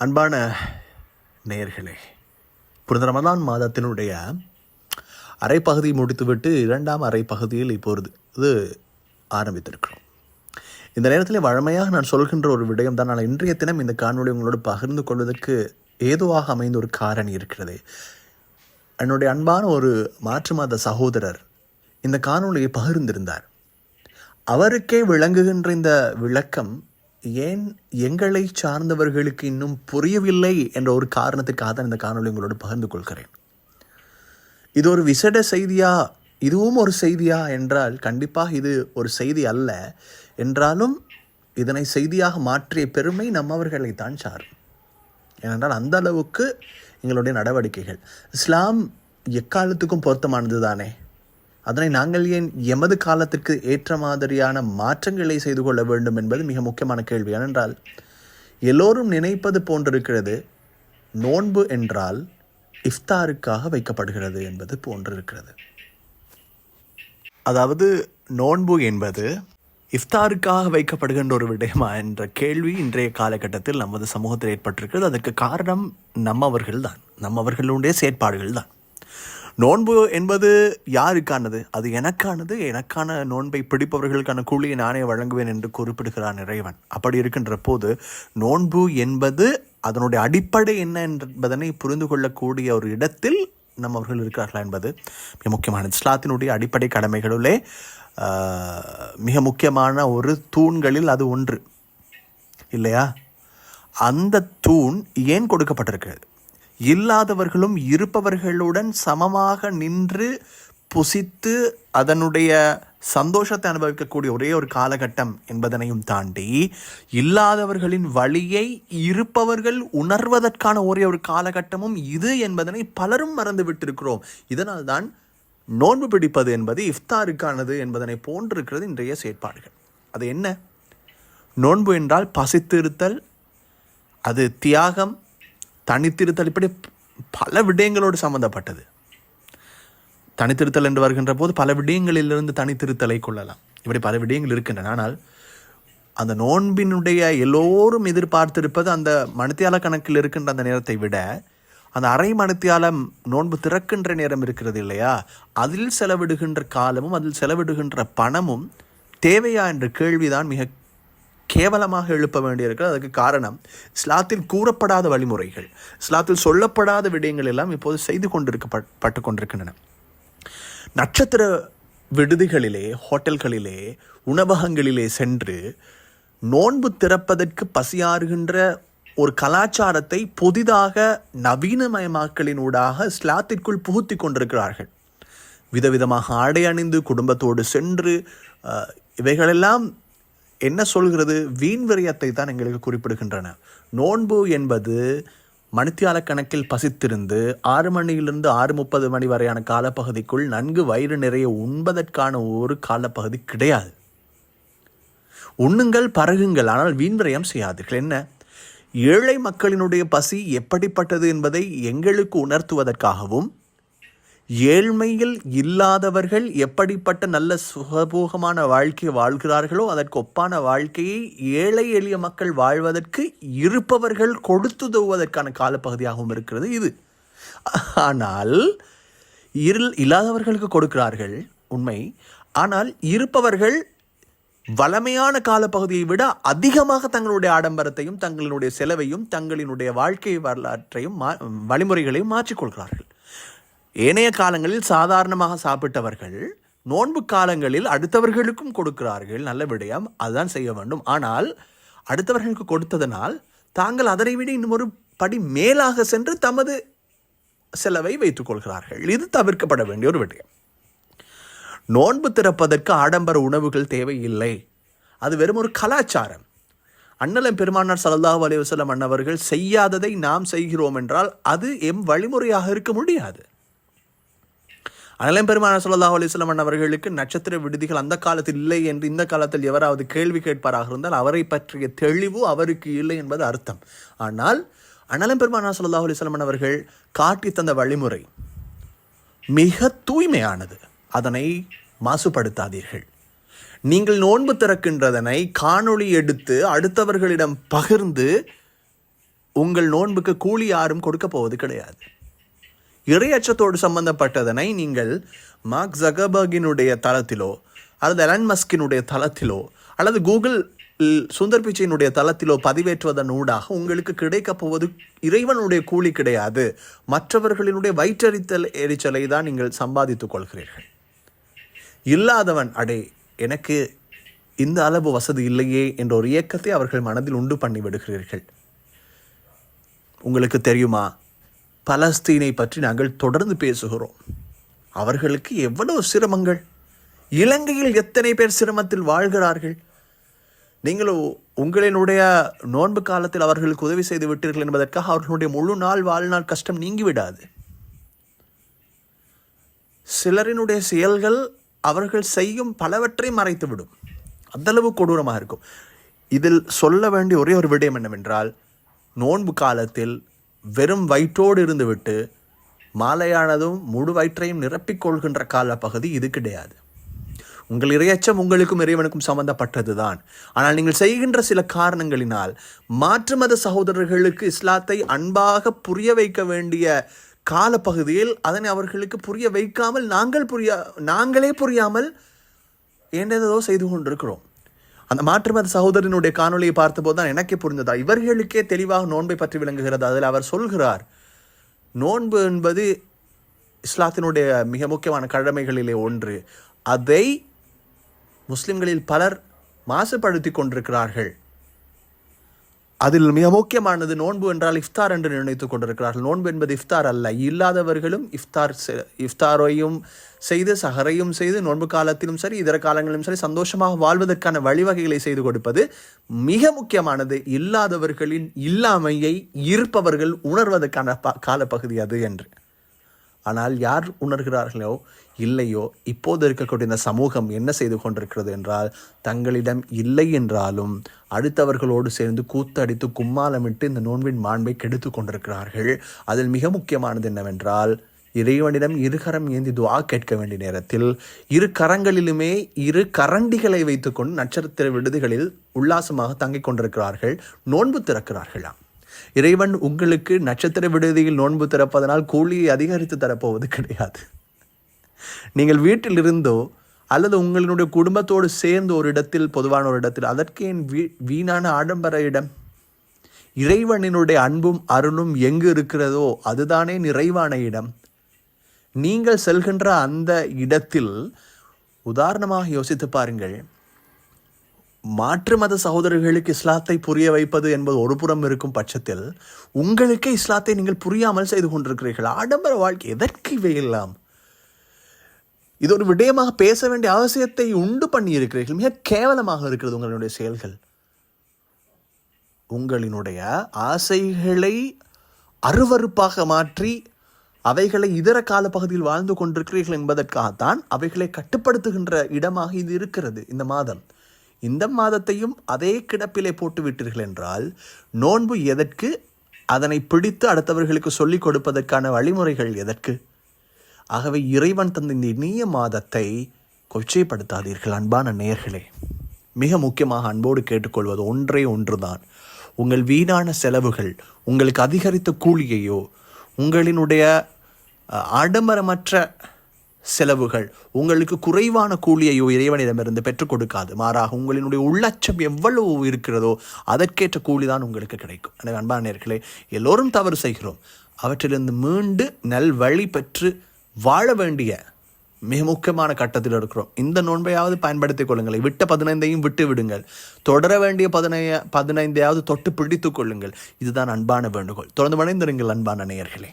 அன்பான நேயர்களே புனித ரமலான் மாதத்தினுடைய அரைப்பகுதி முடித்துவிட்டு இரண்டாம் அரைப்பகுதியில் இப்பொழுது இது ஆரம்பித்திருக்கிறோம். இந்த நேரத்தில் வழமையாக நான் சொல்கின்ற ஒரு விடயம் தான் நான் இன்றைய தினம் இந்த காணொலி உங்களோடு பகிர்ந்து கொள்வதற்கு ஏதுவாக அமைந்த ஒரு காரணி இருக்கிறது. என்னுடைய அன்பான ஒரு மாற்று மத சகோதரர் இந்த காணொலியை பகிர்ந்திருந்தார். அவருக்கே விளங்குகின்ற இந்த விளக்கம் ஏன் எங்களை சார்ந்தவர்களுக்கு இன்னும் புரியவில்லை என்ற ஒரு காரணத்துக்காக தான் இந்த காணொளி உங்களோடு பகிர்ந்து கொள்கிறேன். இது ஒரு விசேட செய்தியா? இதுவும் ஒரு செய்தியா என்றால் கண்டிப்பாக இது ஒரு செய்தி அல்ல. என்றாலும் இதனை செய்தியாக மாற்றிய பெருமை நம்மவர்களை தான் சாரும். ஏனென்றால் அந்த அளவுக்கு எங்களுடைய நடவடிக்கைகள். இஸ்லாம் எக்காலத்துக்கும் பொருத்தமானது தானே அதனை நாங்கள் ஏன் எமது காலத்திற்கு ஏற்ற மாதிரியான மாற்றங்களை செய்து கொள்ள வேண்டும் என்பது மிக முக்கியமான கேள்வி. ஏனென்றால் எல்லோரும் நினைப்பது போன்றிருக்கிறது நோன்பு என்றால் இஃப்தாருக்காக வைக்கப்படுகிறது என்பது போன்றிருக்கிறது. அதாவது நோன்பு என்பது இஃப்தாருக்காக வைக்கப்படுகின்ற ஒரு விடயமா என்ற கேள்வி இன்றைய காலகட்டத்தில் நமது சமூகத்தில் ஏற்பட்டிருக்கிறது. அதற்கு காரணம் நம்மவர்கள் தான் நம்மவர்களுடைய செயற்பாடுகள் தான் நோன்பு என்பது யாருக்கானது? அது எனக்கானது. எனக்கான நோன்பை பிடிப்பவர்களுக்கான கூலியை நானே வழங்குவேன் என்று குறிப்பிடுகிறான் இறைவன். அப்படி இருக்கின்ற போது நோன்பு என்பது அதனுடைய அடிப்படை என்ன என்பதனை புரிந்து கொள்ளக்கூடிய ஒரு இடத்தில் நம்மவர்கள் இருக்கிறார்களா என்பது மிக முக்கியமானது. இஸ்லாத்தினுடைய அடிப்படை கடமைகளிலே மிக முக்கியமான ஒரு தூண்களில் அது ஒன்று. இல்லையா? அந்த தூண் ஏன் கொடுக்கப்பட்டிருக்கிறது? இல்லாதவர்களும் இருப்பவர்களுடன் சமமாக நின்று புசித்து அதனுடைய சந்தோஷத்தை அனுபவிக்கக்கூடிய ஒரே ஒரு காலகட்டம் என்பதனையும் தாண்டி இல்லாதவர்களின் வழியை இருப்பவர்கள் உணர்வதற்கான ஒரே ஒரு காலகட்டமும் இது என்பதனை பலரும் மறந்து விட்டிருக்கிறோம். இதனால்தான் நோன்பு பிடிப்பது என்பது இஃப்தாருக்கானது என்பதனை போன்றிருக்கிறது இன்றைய செயற்பாடுகள். அது என்ன? நோன்பு என்றால் பசித்திருத்தல் அது தியாகம் தனித்திருத்தல் இப்படி பல விடயங்களோடு சம்பந்தப்பட்டது. தனித்திருத்தல் என்று வருகின்ற போது பல விடயங்களிலிருந்து தனித்திருத்தலை கொள்ளலாம். இப்படி பல விடயங்கள் இருக்கின்றன. ஆனால் அந்த நோன்பினுடைய எல்லோரும் எதிர்பார்த்திருப்பது அந்த மணித்தியால கணக்கில் இருக்கின்ற அந்த நேரத்தை விட அந்த அரை மணித்தியாலம் நோன்பு திறக்கின்ற நேரம் இருக்கிறது இல்லையா? அதில் செலவிடுகின்ற காலமும் அதில் செலவிடுகின்ற பணமும் தேவையா என்ற கேள்விதான் மிக கேவலமாக எழுப்ப வேண்டியிருக்கிறது. அதுக்கு காரணம் இஸ்லாத்தில் கூறப்படாத வழிமுறைகள். இஸ்லாத்தில் சொல்லப்படாத விடயங்கள் எல்லாம் இப்போது செய்து கொண்டிருக்கப்பட்டு கொண்டிருக்கின்றன நட்சத்திர விடுதிகளிலே ஹோட்டல்களிலே உணவகங்களிலே சென்று நோன்பு திறப்பதற்கு பசியாறுகின்ற ஒரு கலாச்சாரத்தை புதிதாக நவீனமயமாக்கலின் ஊடாக இஸ்லாத்திற்குள் புகுத்தி கொண்டிருக்கிறார்கள். விதவிதமாக ஆடை அணிந்து குடும்பத்தோடு சென்று இவைகளெல்லாம் என்ன சொல்கிறது? வீண் விரயத்தை தான் எங்களுக்கு குறிப்பிடுகின்றன. நோன்பு என்பது மணித்தியால கணக்கில் பசித்திருந்து ஆறு மணியிலிருந்து ஆறு முப்பது மணி வரையான காலப்பகுதிக்குள் நன்கு வயிறு நிறைய உண்பதற்கான ஒரு காலப்பகுதி கிடையாது. உண்ணுங்கள் பருகுங்கள் ஆனால் வீண்விரயம் செய்யாதீர்கள். என்ன? ஏழை மக்களினுடைய பசி எப்படிப்பட்டது என்பதை எங்களுக்கு உணர்த்துவதற்காகவும் ஏழ்மையில் இல்லாதவர்கள் எப்படிப்பட்ட நல்ல சுகபோகமான வாழ்க்கை வாழ்கிறார்களோ அதற்கு ஒப்பான வாழ்க்கையை ஏழை எளிய மக்கள் வாழ்வதற்கு இருப்பவர்கள் கொடுத்துதவுவதற்கான காலப்பகுதியாகவும் இருக்கிறது இது. ஆனால் இருள் இல்லாதவர்களுக்கு கொடுக்கிறார்கள் உண்மை. ஆனால் இருப்பவர்கள் வளமையான காலப்பகுதியை விட அதிகமாக தங்களுடைய ஆடம்பரத்தையும் தங்களினுடைய செலவையும் தங்களினுடைய வாழ்க்கை வரலாற்றையும் மா வழிமுறைகளையும் மாற்றிக்கொள்கிறார்கள் ஏனைய காலங்களில் சாதாரணமாக சாப்பிட்டவர்கள் நோன்பு காலங்களில் அடுத்தவர்களுக்கும் கொடுக்கிறார்கள். நல்ல விடயம். அதுதான் செய்ய வேண்டும். ஆனால் அடுத்தவர்களுக்கு கொடுத்ததனால் தாங்கள் அதனை விட இன்னும் ஒரு படி மேலாக சென்று தமது செலவை வைத்துக் கொள்கிறார்கள். இது தவிர்க்கப்பட வேண்டிய ஒரு விடயம். நோன்பு திறப்பதற்கு ஆடம்பர உணவுகள் தேவையில்லை. அது வெறும் ஒரு கலாச்சாரம். அண்ணலம் பெருமானார் சல்லாஹூ அலைவசலம் அன்னவர்கள் செய்யாததை நாம் செய்கிறோம் என்றால் அது எம் வழிமுறையாக இருக்க முடியாது. அண்ணலம் பெருமான ஸல்லல்லாஹு அலைஹி அவர்களுக்கு நட்சத்திர விடுதிகள் அந்த காலத்தில் இல்லை என்று இந்த காலத்தில் எவராவது கேள்வி கேட்பாராக இருந்தால் அவரை பற்றிய தெளிவு அவருக்கு இல்லை என்பது அர்த்தம். ஆனால் அனலம் பெருமானார் ஸல்லல்லாஹு அலைஹி அவர்கள் காட்டி தந்த வழிமுறை மிக தூய்மையானது. அதனை மாசுபடுத்தாதீர்கள். நீங்கள் நோன்பு திறக்கின்றதனை காணொளி எடுத்து அடுத்தவர்களிடம் பகிர்ந்து உங்கள் நோன்புக்கு கூலி யாரும் கொடுக்க போவது கிடையாது. இறையச்சத்தோடு சம்பந்தப்பட்டதனை நீங்கள் மார்க் ஜகபர்கினுடைய தளத்திலோ அல்லது எலன் மஸ்கினுடைய தளத்திலோ அல்லது கூகுள் சுந்தர் பிச்சையினுடைய தளத்திலோ பதிவேற்றுவதன் ஊடாக உங்களுக்கு கிடைக்கப் போவது இறைவனுடைய கூலி கிடையாது. மற்றவர்களினுடைய வயிற்றறித்தல் எரிச்சலை தான் நீங்கள் சம்பாதித்துக் கொள்கிறீர்கள். இல்லாதவன் அடே எனக்கு இந்த அளவு வசதி இல்லையே என்ற ஒரு இயக்கத்தை அவர்கள் மனதில் உண்டு பண்ணி விடுகிறீர்கள் உங்களுக்கு தெரியுமா? பலஸ்தீனை பற்றி நாங்கள் தொடர்ந்து பேசுகிறோம். அவர்களுக்கு எவ்வளவு சிரமங்கள்? இலங்கையில் எத்தனை பேர் சிரமத்தில் வாழ்கிறார்கள்? நீங்கள் உங்களினுடைய நோன்பு காலத்தில் அவர்களுக்கு உதவி செய்து விட்டீர்கள் என்பதற்காக அவர்களுடைய முழு நாள் வாழ்நாள் கஷ்டம் நீங்கிவிடாது. சிலரினுடைய செயல்கள் அவர்கள் செய்யும் பலவற்றை மறைத்துவிடும். அந்தளவு கொடூரமாக இருக்கும். இதில் சொல்ல வேண்டிய ஒரே ஒரு விடயம் என்னவென்றால் நோன்பு காலத்தில் வெறும் வயிற்றோடு இருந்துவிட்டு மாலையானதும் முழு வயிற்றையும் நிரப்பிக்கொள்கின்ற கால காலப்பகுதி இது கிடையாது. உங்கள் இறையச்சம் உங்களுக்கும் இறைவனுக்கும் சம்பந்தப்பட்டது தான் ஆனால் நீங்கள் செய்கின்ற சில காரணங்களினால் மாற்று மத சகோதரர்களுக்கு இஸ்லாத்தை அன்பாக புரிய வைக்க வேண்டிய காலப்பகுதியில் அதனை அவர்களுக்கு புரிய வைக்காமல் நாங்கள் புரிய நாங்களே புரியாமல் என்னதோ செய்து கொண்டிருக்கிறோம். அந்த மாற்று மத சகோதரனுடைய காணொலியை பார்த்தபோது தான் எனக்கே புரிந்ததா? இவர்களுக்கே தெளிவாக நோன்பை பற்றி விளங்குகிறது. அதில் அவர் சொல்கிறார் நோன்பு என்பது இஸ்லாத்தினுடைய மிக முக்கியமான கடமைகளிலே ஒன்று. அதை முஸ்லிம்களில் பலர் மாசுபடுத்தி கொண்டிருக்கிறார்கள். அதில் மிக முக்கியமானது நோன்பு என்றால் இஃப்தார் என்று நிர்ணயித்துக் கொண்டிருக்கிறார்கள். நோன்பு என்பது இஃப்தார் அல்ல. இல்லாதவர்களும் இஃப்தார் இஃப்தாரையும் செய்து சஹரையும் செய்து நோன்பு காலத்திலும் சரி இதர காலங்களிலும் சரி சந்தோஷமாக வாழ்வதற்கான வழிவகைகளை செய்து கொடுப்பது மிக முக்கியமானது. இல்லாதவர்களின் இல்லாமையை இருப்பவர்கள் உணர்வதற்கான காலப்பகுதி அது என்று. ஆனால் யார் உணர்கிறார்களோ இல்லையோ இப்போது இருக்கக்கூடிய இந்த சமூகம் என்ன செய்து கொண்டிருக்கிறது என்றால் தங்களிடம் இல்லை என்றாலும் அடுத்தவர்களோடு சேர்ந்து கூத்தடித்து கும்மாலமிட்டு இந்த நோன்பின் மாண்பை கெடுத்து கொண்டிருக்கிறார்கள். அதில் மிக முக்கியமானது என்னவென்றால் இறைவனிடம் இருகரம் ஏந்தி துவா கேட்க வேண்டிய நேரத்தில் இரு கரங்களிலுமே இரு கரண்டிகளை வைத்துக்கொண்டு நட்சத்திர விடுதிகளில் உல்லாசமாக தங்கிக் கொண்டிருக்கிறார்கள் நோன்பு திறக்கிறார்களாம். இறைவன் உங்களுக்கு நட்சத்திர விடுதியில் நோன்பு திறப்பதனால் கூலியை அதிகரித்து தரப்போவது கிடையாது. நீங்கள் வீட்டில் இருந்தோ அல்லது உங்களினுடைய குடும்பத்தோடு சேர்ந்து ஒரு இடத்தில் பொதுவான ஒரு இடத்தில் அதற்கு என் வீ வீணான ஆடம்பர இடம்? இறைவனினுடைய அன்பும் அருளும் எங்கு இருக்கிறதோ அதுதானே நிறைவான இடம். நீங்கள் செல்கின்ற அந்த இடத்தில் உதாரணமாக யோசித்து பாருங்கள். மாற்று மத சகோதரர்களுக்கு இஸ்லாத்தை புரிய வைப்பது என்பது ஒரு புறம் இருக்கும் பட்சத்தில் உங்களுக்கே இஸ்லாத்தை நீங்கள் புரியாமல் செய்து கொண்டிருக்கிறீர்கள்? ஆடம்பர வாழ்க்கை எதற்கு இவையெல்லாம்? இது ஒரு விடயமாக பேச வேண்டிய அவசியத்தை உண்டு பண்ணி இருக்கிறீர்கள் மிக கேவலமாக இருக்கிறது உங்களுடைய செயல்கள். உங்களினுடைய ஆசைகளை அருவறுப்பாக மாற்றி அவைகளை இதர கால பகுதியில் வாழ்ந்து கொண்டிருக்கிறீர்கள் என்பதற்காகத்தான் அவைகளை கட்டுப்படுத்துகின்ற இடமாக இது இருக்கிறது இந்த மாதம். இந்த மாதத்தையும் அதே கிடப்பிலே போட்டு விட்டீர்கள் என்றால் நோன்பு எதற்கு? அதனை பிடித்து அடுத்தவர்களுக்கு சொல்லிக் கொடுப்பதற்கான வழிமுறைகள் எதற்கு? ஆகவே இறைவன் தந்த இந்த இனிய மாதத்தை கொச்சைப்படுத்தாதீர்கள் அன்பான நேர்களே மிக முக்கியமாக அன்போடு கேட்டுக்கொள்வது ஒன்றே ஒன்றுதான். உங்கள் வீணான செலவுகள் உங்களுக்கு அதிகரித்த கூலியையோ உங்களினுடைய ஆடம்பரமற்ற செலவுகள் உங்களுக்கு குறைவான கூலியையோ இறைவனிடமிருந்து பெற்றுக் கொடுக்காது. மாறாக உங்களினுடைய உள்ளச்சம் எவ்வளவு இருக்கிறதோ அதற்கேற்ற கூலி தான் உங்களுக்கு கிடைக்கும். எனவே அன்பான நேர்களே எல்லோரும் தவறு செய்கிறோம். அவற்றிலிருந்து மீண்டு நல் வழி பெற்று வாழ வேண்டிய மிக முக்கியமான கட்டத்தில் இருக்கிறோம். இந்த நோன்பையாவது பயன்படுத்திக் கொள்ளுங்கள். விட்ட பதினைந்தையும் விட்டு விடுங்கள். தொடர வேண்டிய பதினைய பதினைந்தையாவது தொட்டு பிடித்துக் கொள்ளுங்கள். இதுதான் அன்பான வேண்டுகோள். தொடர்ந்து வணைந்திருங்கள் அன்பான நேயர்களே.